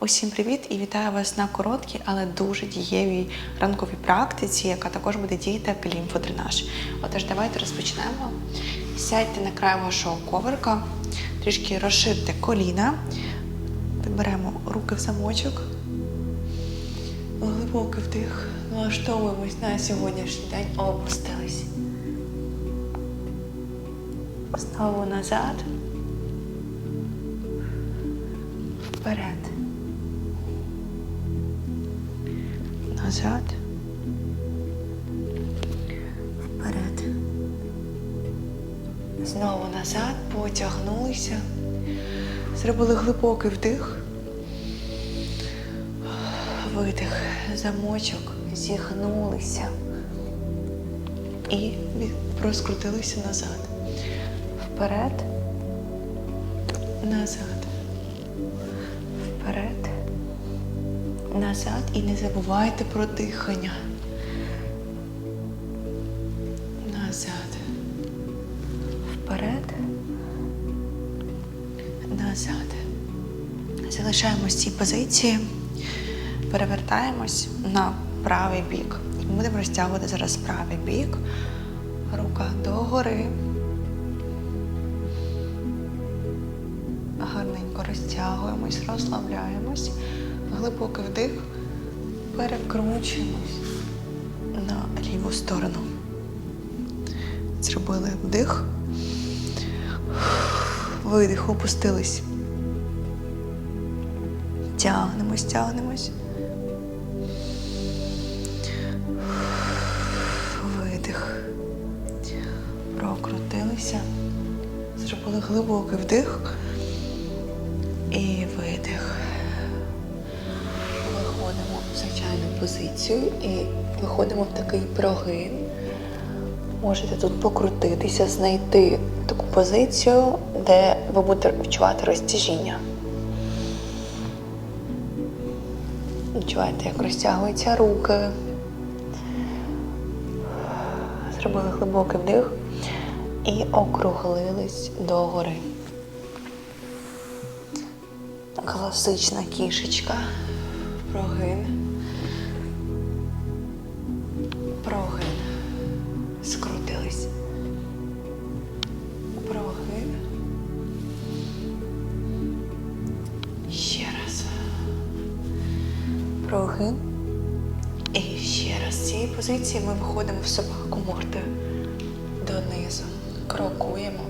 Усім привіт і вітаю вас на короткій, але дуже дієвій ранковій практиці, яка також буде діяти як лімфодренаж. Отож, давайте розпочнемо. Сядьте на край вашого коврика, трішки розширте коліна, беремо руки в замочок, глибокий вдих, налаштовуємось на сьогоднішній день, опустились. Знову назад. Вперед. Назад. Вперед. Знову назад. Потягнулися. Зробили глибокий вдих. Видих. Замочок. Зігнулися. І розкрутилися назад. Вперед. Назад. Вперед. Назад. І не забувайте про дихання. Назад. Вперед. Назад. Залишаємось в цій позиції. Перевертаємось на правий бік. Будемо розтягувати зараз правий бік. Рука догори. Гарненько розтягуємось, розслабляємось. Глибокий вдих. Перекручуємось на ліву сторону. Зробили вдих. Видих, опустились. Тягнемось, тягнемось. Видих. Прокрутилися. Зробили глибокий вдих. Позицію і виходимо в такий прогин. Можете тут покрутитися, знайти таку позицію, де ви будете відчувати розтяжіння. Відчуваєте, як розтягуються руки. Зробили глибокий вдих і округлились догори. Класична кішечка. Прогин. Прогин. І ще раз. З цієї позиції ми виходимо в собаку мордою донизу. Крокуємо.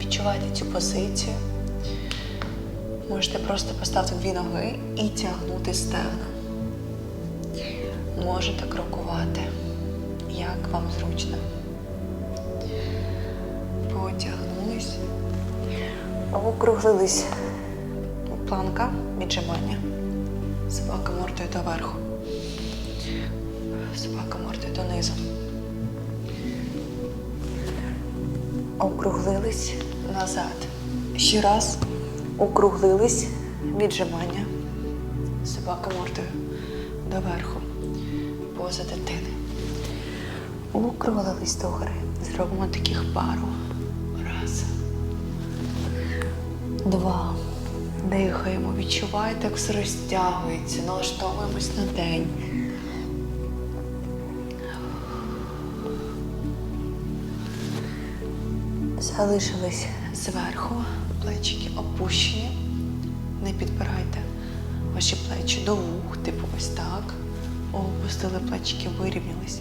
Відчувайте цю позицію. Можете просто поставити дві ноги і тягнути стегна. Можете крокувати, як вам зручно. Потягнулись, округлились. Планка, віджимання. Собака мордою доверху. Собака мордою донизу. Округлились назад. Ще раз округлились віджимання. Собака мордою доверху. Поза дитини. Округлились догори. Зробимо таких пару. Раз. Два. Дихаємо. Відчуваєте, як все розтягується. Налаштовуємось на день. Залишились зверху, плечики опущені. Не підбирайте ваші плечі до вух, типу ось так. Опустили плечики, вирівнялись.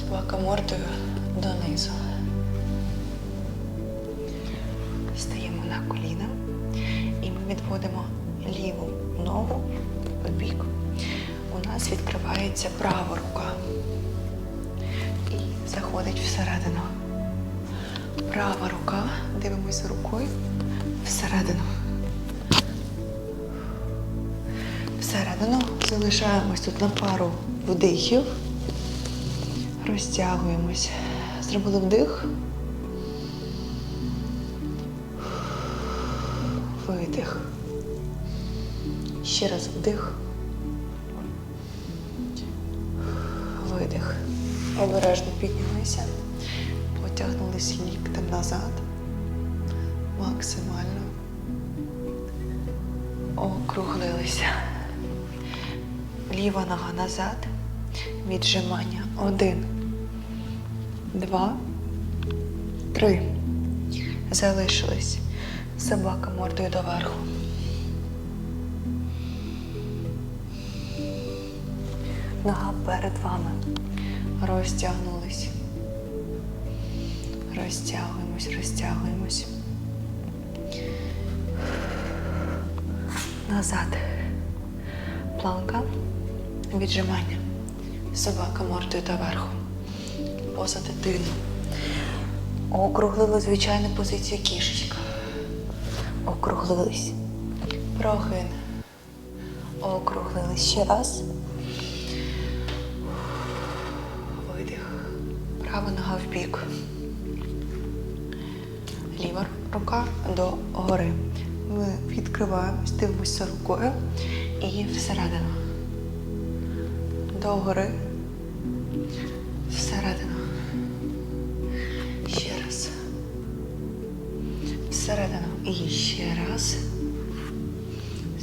Собака мордою донизу. Ми ліву ногу в бік. У нас відкривається права рука і заходить всередину. Права рука, дивимося рукою всередину. Всередину залишаємось тут на пару вдихів. Розтягуємось. Зробили вдих. Видих. Ще раз вдих. Видих. Обережно піднялися. Потягнулись ліктем назад. Максимально. Округлилися. Ліва нога назад. Віджимання. Один. Два. Три. Залишились. Собака мордою доверху. Нога перед вами. Розтягнулись. Розтягуємось, розтягуємось. Назад. Планка. Віджимання. Собака мордою доверху. Поза дитину. Округлили звичайну позицію кішечка. Округлились. Прогин. Округлились ще раз. Нога в бік. Ліва рука до гори. Ми відкриваємось, дивимося рукою і всередину. До гори. Всередину. Ще раз. Всередину. І ще раз.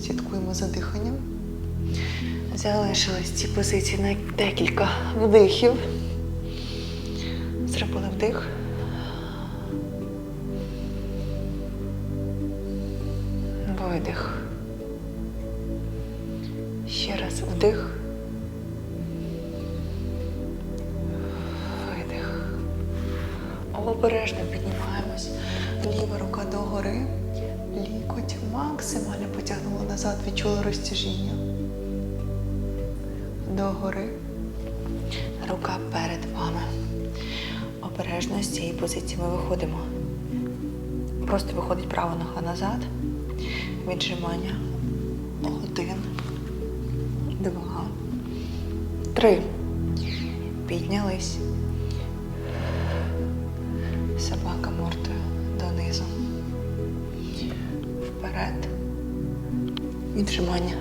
Слідкуємо за диханням. Залишились ці позиції на декілька вдихів. Вдих. Видих. Ще раз вдих. Видих. Обережно піднімаємось. Ліва рука догори. Лікоть максимально потягнули назад, відчули розтяжіння. Догори. Рука перед вами. Обережно з цієї позиції ми виходимо. Просто виходить права нога назад. Віджимання. Один. Два. Три. Піднялись. Собака мордою донизу. Вперед. Віджимання.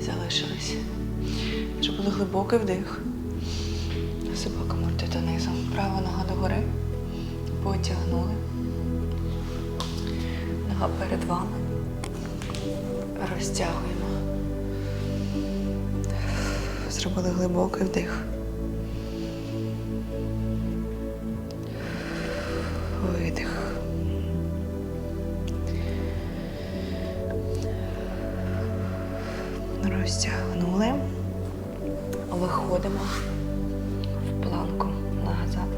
Залишились. Зробили глибокий вдих. Донизу. Права нога догори. Потягнули. Нога перед вами. Розтягуємо. Зробили глибокий вдих. Видих. Розтягнули. Виходимо.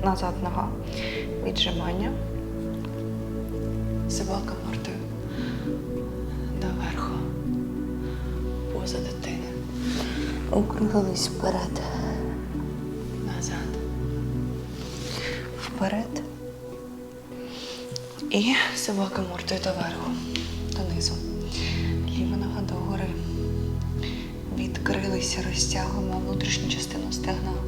Назад, нога. Віджимання. Собака мордою доверху. Поза дитини. Округлились вперед. Назад. Вперед. І собака мордою доверху. Донизу. Ліва нога догори. Відкрилися, розтягуємо внутрішню частину стегна.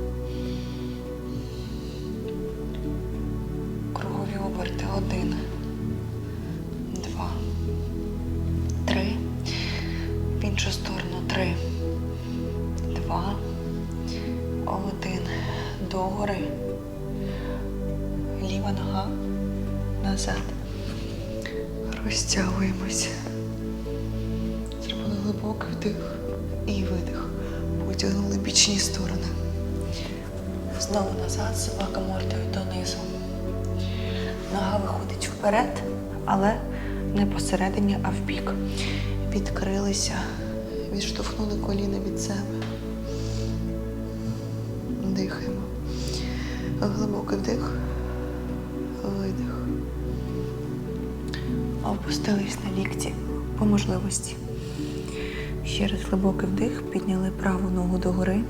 Розтягуємось. Зробили глибокий вдих і видих. Потягнули бічні сторони. Знову назад, собака мордою донизу. Нога виходить вперед, але не посередині, а вбік. Відкрилися, відштовхнули коліна від себе. Дихаємо. Глибокий вдих, Опустились на лікті по можливості. Ще раз глибокий вдих, підняли праву ногу догори.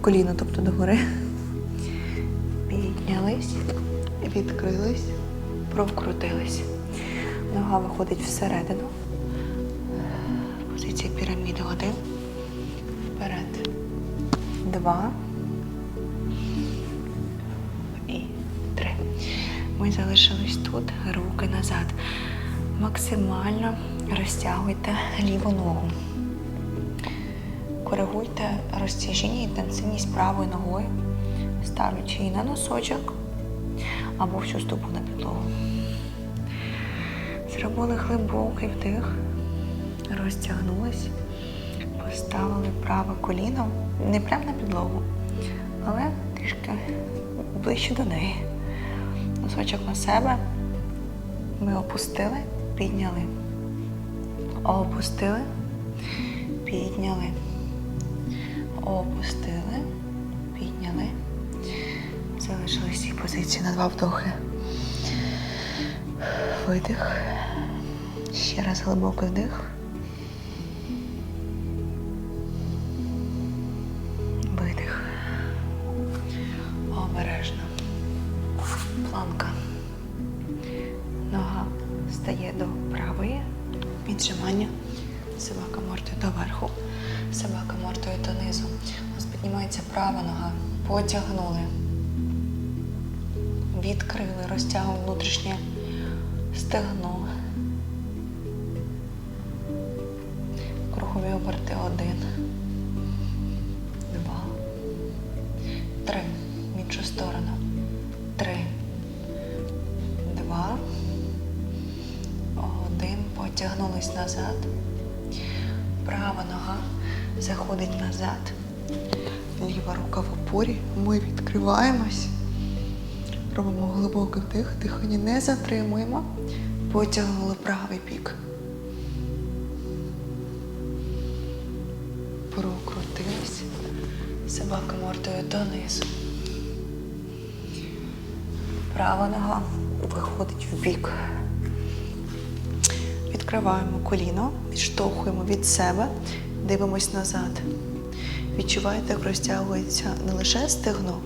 Коліно, тобто догори. Піднялись, відкрились, прокрутились. Нога виходить всередину. Позиція піраміди один. Вперед. Два. І три. Ми залишились тут, руки назад. Максимально розтягуйте ліву ногу. Коригуйте розтяжіння і інтенсивність правою ногою, ставлячи її на носочок або всю стопу на підлогу. Зробили глибокий вдих, розтягнулись, поставили праве коліно не прямо на підлогу, але трішки ближче до неї. Носочок на себе. Ми опустили, підняли. Опустили, підняли. Опустили, підняли. Залишили всі позиції на два вдохи. Видих. Ще раз глибокий вдих. Потягнули. Відкрили, розтягуємо внутрішнє стегно. Кругові оберти один. Два. Три. В іншу сторону. Три. Два. Один. Потягнулись назад. Права нога заходить назад. Ліва рука в опорі. Ми відкриваємось. Робимо глибокий вдих, дихання не затримуємо. Потягнули правий бік. Прокрутились. Собака мордою донизу. Права нога виходить в бік. Відкриваємо коліно, відштовхуємо від себе, дивимось назад. Відчуваєте, як розтягується не лише стегно,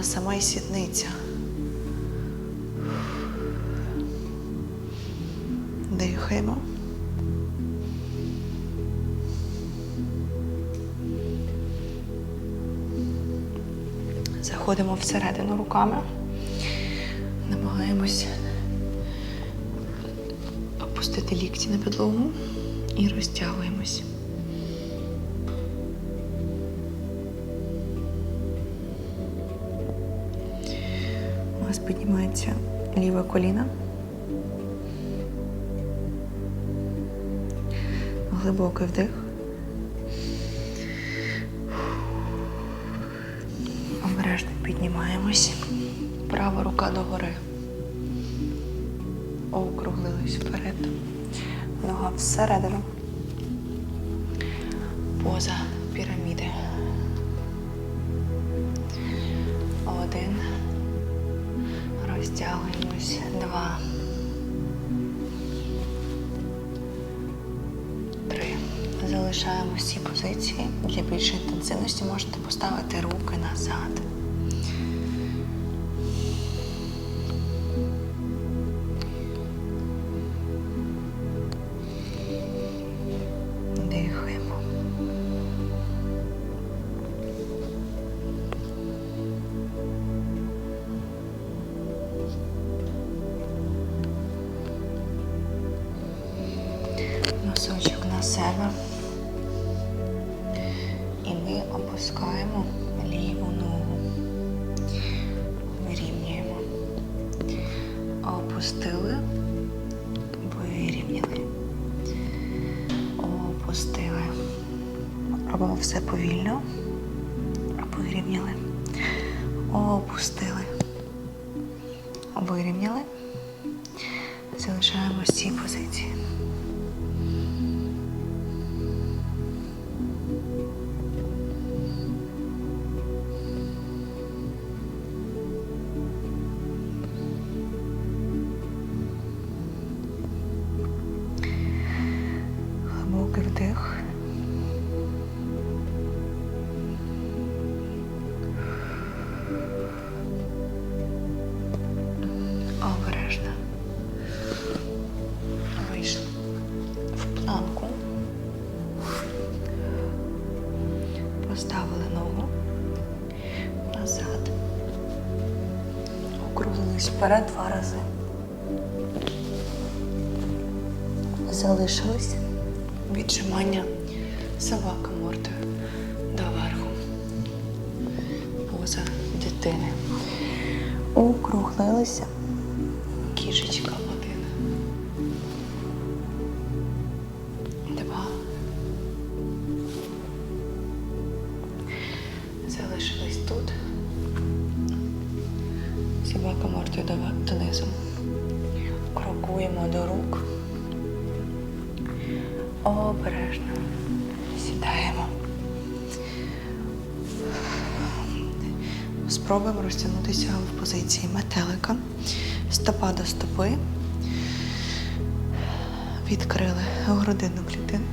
а сама й сідниця. Дихаємо. Заходимо всередину руками. Намагаємось опустити лікті на підлогу і розтягуємось. Нас піднімається ліве коліно. Глибокий вдих. Обережно піднімаємось. Права рука догори. Округлились вперед. Нога всередину. Поза піраміди. Один. Розтягуємось. Два. Три. Залишаємо всі позиції. Для більшої інтенсивності можете поставити руки назад. Опустили, вирівняли. Опустили. Робимо все повільно. Вперед два рази. Залишились віджимання собака мордою доверху. Поза дитини. Округлилися. Обережно. Сідаємо. Спробуємо розтягнутися в позиції метелика. Стопа до стопи. Відкрили грудинну клітину.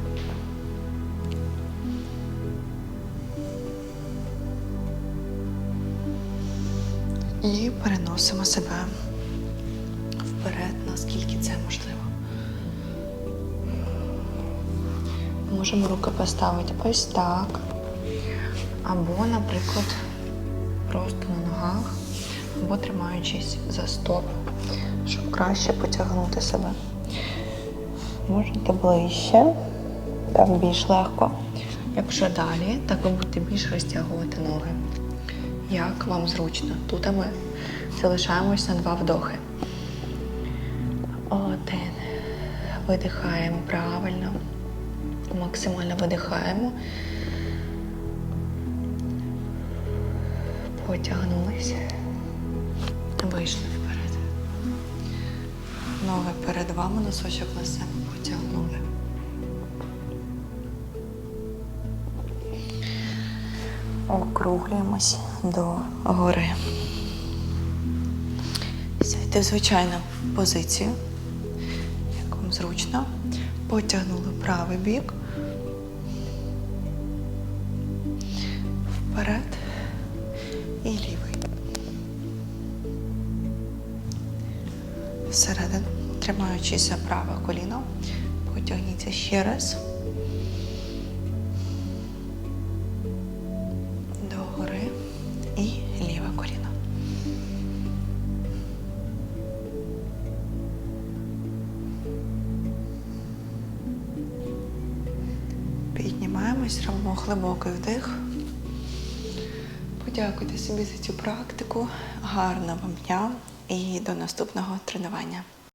І переносимо себе Можемо руки поставити ось так. Або, наприклад, просто на ногах, або тримаючись за стоп, щоб краще потягнути себе. Можете ближче, так більш легко. Якщо далі, так ви будете більш розтягувати ноги. Як вам зручно. Тут ми залишаємось на два вдохи. Один. Видихаємо правильно. Максимально видихаємо. Потягнулися. Вийшли вперед. Ноги перед вами, носочок на себе потягнули. Округлюємось до гори. Сядьте в звичайну позицію, як вам зручно. Потягнули правий бік. Всередину, тримаючись праве коліно, потягніться ще раз. Догори і ліве коліно. Піднімаємось, робимо глибокий вдих. Подякуйте собі за цю практику. Гарного вам дня і до наступного тренування.